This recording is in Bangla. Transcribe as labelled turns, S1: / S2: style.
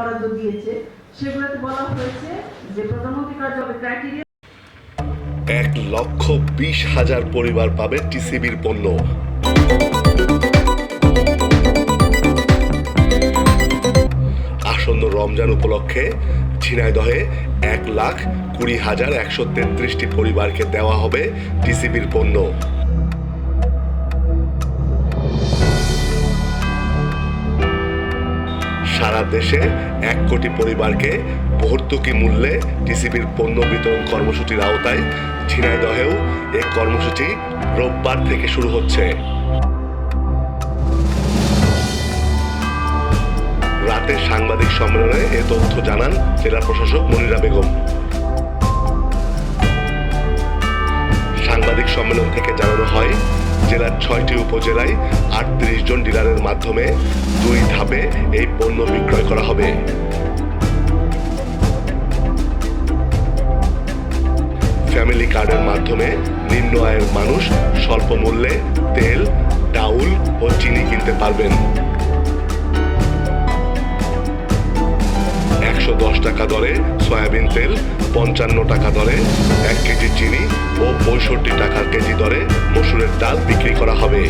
S1: বরাদ্দ দিয়েছে, সেগুলোতে বলা হয়েছে যে প্রধানমন্ত্রী কার্যালয় ক্রাইটেরিয়া
S2: এক লক্ষ বিশ হাজার পরিবার পাবে টিসিবির পণ্য। আসন্ন রমজান উপলক্ষে ঝিনাইদহে এক লাখ কুড়ি হাজার একশো তেত্রিশটি পরিবারকে দেওয়া হবে টিসিবির পণ্য। সারা দেশে এক কোটি পরিবারকে ভর্তুকি মূল্যে টিসিবির পণ্য বিতরণ কর্মসূচির আওতায় ঝিনাইদহেও এই কর্মসূচি রোববার থেকে শুরু হচ্ছে। রাতে সাংবাদিক সম্মেলনে এ তথ্য জানান জেলা প্রশাসক মনিরা বেগম। সাংবাদিক সম্মেলন থেকে জানানো হয় জেলার ছয়টি উপজেলায় আটত্রিশ জন ডিলারের মাধ্যমে দুই ধাপে এই পণ্য বিক্রয় করা হবে। ফ্যামিলি কার্ডের মাধ্যমে নিম্ন আয়ের মানুষ স্বল্প মূল্যে তেল, ডাউল ও চিনি কিনতে পারবেন। একশো দশ টাকা দরে সয়াবিন তেল, পঞ্চান্ন টাকা দরে এক কেজি চিনি ও পঁয়ষট্টি টাকা কেজি দরে মসুরের ডাল বিক্রি করা হবে।